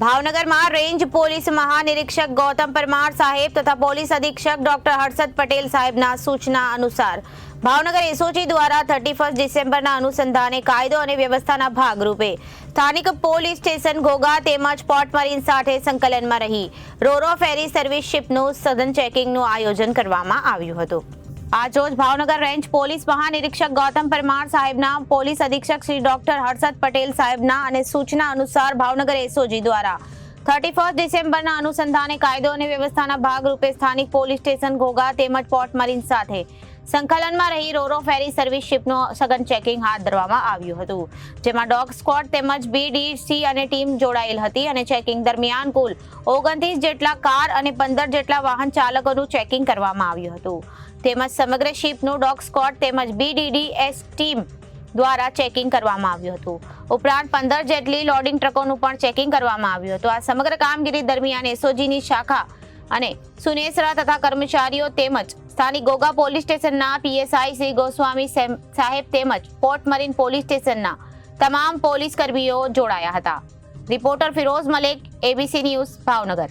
ભાવનગરમાં range police મહાનિરીક્ષક ગૌતમ પરમાર સાહેબ તથા પોલીસ અધિક્ષક ડોક્ટર હર્ષદ પટેલ સાહેબના સૂચના અનુસાર ભાવનગર એસઓજી દ્વારા થર્ટી ફર્સ્ટ ડિસેમ્બરના અનુસંધાને કાયદો અને વ્યવસ્થાના ભાગરૂપે સ્થાનિક પોલીસ સ્ટેશન ઘોઘા તેમજ પોર્ટ મરીન સાથે સંકલનમાં રહી રોરો ફેરી સર્વિસ શિપનું સઘન ચેકિંગનું આયોજન કરવામાં આવ્યું હતું. આજરોજ ભાવનગર રેન્જ પોલીસ મહાનિરીક્ષક ગૌતમ પરમાર સાહેબના, પોલીસ અધિક્ષક શ્રી ડોક્ટર હર્ષદ પટેલ સાહેબના અને સૂચના અનુસાર ભાવનગર એસઓજી દ્વારા થર્ટી ફર્સ્ટ ડિસેમ્બરના અનુસંધાને કાયદો અને વ્યવસ્થાના ભાગરૂપે સ્થાનિક પોલીસ સ્ટેશન ઘોઘા તેમજ પોર્ટ મરીન સાથે સંકલનમાં રહી રોરો ફેરી સર્વિસ શિપનું સઘન ચેકિંગ હાથ ધરવામાં આવ્યું હતું, જેમાં ડોગ સ્કોડ તેમજ બીડીસી અને ટીમ જોડાયેલ હતી અને ચેકિંગ દરમિયાન કુલ ઓગણત્રીસ જેટલા કાર અને પંદર જેટલા વાહન ચાલકોનું ચેકિંગ કરવામાં આવ્યું હતું. તેમજ સમગ્ર શિપનું ડોગ સ્કોડ તેમજ બીડીડીએસ ટીમ દ્વારા ચેકિંગ કરવામાં આવ્યું હતું. ઉપરાંત પંદર જેટલી લોડિંગ ટ્રકોનું પણ ચેકિંગ કરવામાં આવ્યું હતું. આ સમગ્ર કામગીરી દરમિયાન એસઓજીની શાખા અને સુનેસરા તથા કર્મચારીઓ તેમજ સ્થાનિક ગોગા પોલીસ સ્ટેશનના પીએસઆઈ શ્રી ગોસ્વામી સાહેબ તેમજ પોર્ટ મરીન પોલીસ સ્ટેશનના તમામ પોલીસ કર્મીઓ જોડાયા હતા. Reporter Firoz Malek ABC news Bhavnagar.